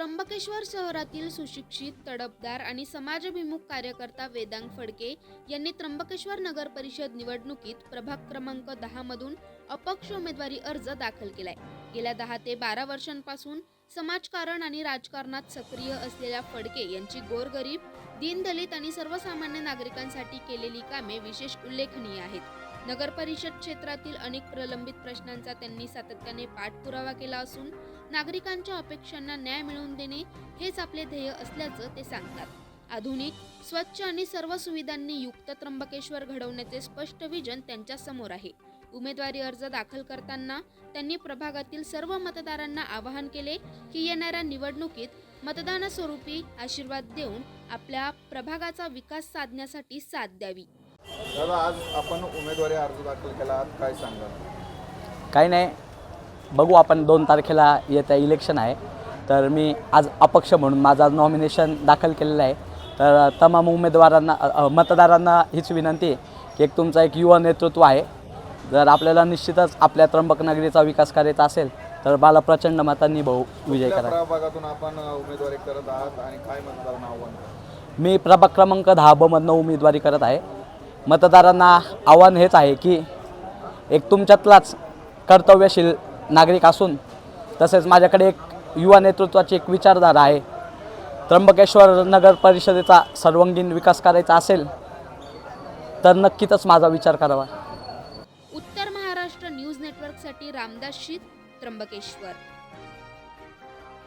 त्र्यंबकेश्वर शहरातील सुशिक्षित तडफदार आणि समाजभिमुख कार्यकर्ता वेदांग फडके यांनी त्र्यंबकेश्वर नगर परिषद निवडणुकीत प्रभाग क्रमांक दहा मधून अपक्ष उमेदवारी अर्ज दाखल केलाय. गेल्या दहा ते बारा वर्षांपासून समाजकारण आणि राजकारणात सक्रिय असलेल्या फडके यांची गोरगरीब दीनदलित आणि सर्वसामान्य नागरिकांसाठी केलेली कामे विशेष उल्लेखनीय आहेत. नगर परिषद क्षेत्रातील अनेक प्रलंबित प्रश्नांचा त्यांनी सातत्याने पाठपुरावा केला असून नागरिकांच्या अपेक्षांना न्याय मिळवून देणे हेच आपले ध्येय असल्याचं ते सांगतात. आधुनिक स्वच्छ आणि सर्व सुविधांनी युक्त त्र्यंबकेश्वर घडवण्याचे स्पष्ट विजन त्यांच्यासमोर आहे. उमेदवारी अर्ज दाखल करताना त्यांनी प्रभागातील सर्व मतदारांना आवाहन केले की येणाऱ्या निवडणुकीत मतदानास्वरूपी आशीर्वाद देऊन आपल्या प्रभागाचा विकास साधण्यासाठी साथ द्यावी. दादा आज आपण उमेदवारी अर्ज दाखल केला आहात काय सांगाल? काही नाही. बघू आपण दोन तारखेला येत्या इलेक्शन आहे. तर मी आज अपक्ष म्हणून माझं नॉमिनेशन दाखल केलेलं आहे. तर तमाम उमेदवारांना अ, अ, मतदारांना हीच विनंती आहे की एक तुमचा एक युवा नेतृत्व आहे. जर आपल्याला निश्चितच आपल्या त्र्यंबक नगरीचा विकास करायचा असेल तर मला प्रचंड मतांनी भाऊ विजय कुठल्या करा. प्रभागातून आपण उमेदवारी करत आहात आणि काय मतदारांना आव्हान कराल? मी प्रभाग क्रमांक दहा बमधनं उमेदवारी करत आहे. मतदारांना आव्हान हेच आहे की एक तुमच्यातलाच कर्तव्यशील नागरिक असून तसेच माझ्याकडे एक युवा नेतृत्वाची एक विचारधारा आहे. त्र्यंबकेश्वर नगर परिषदेचा सर्वांगीण विकास करायचा असेल तर नक्कीच माझा विचार करावा. उत्तर महाराष्ट्र न्यूज नेटवर्कसाठी रामदास शीत त्र्यंबकेश्वर.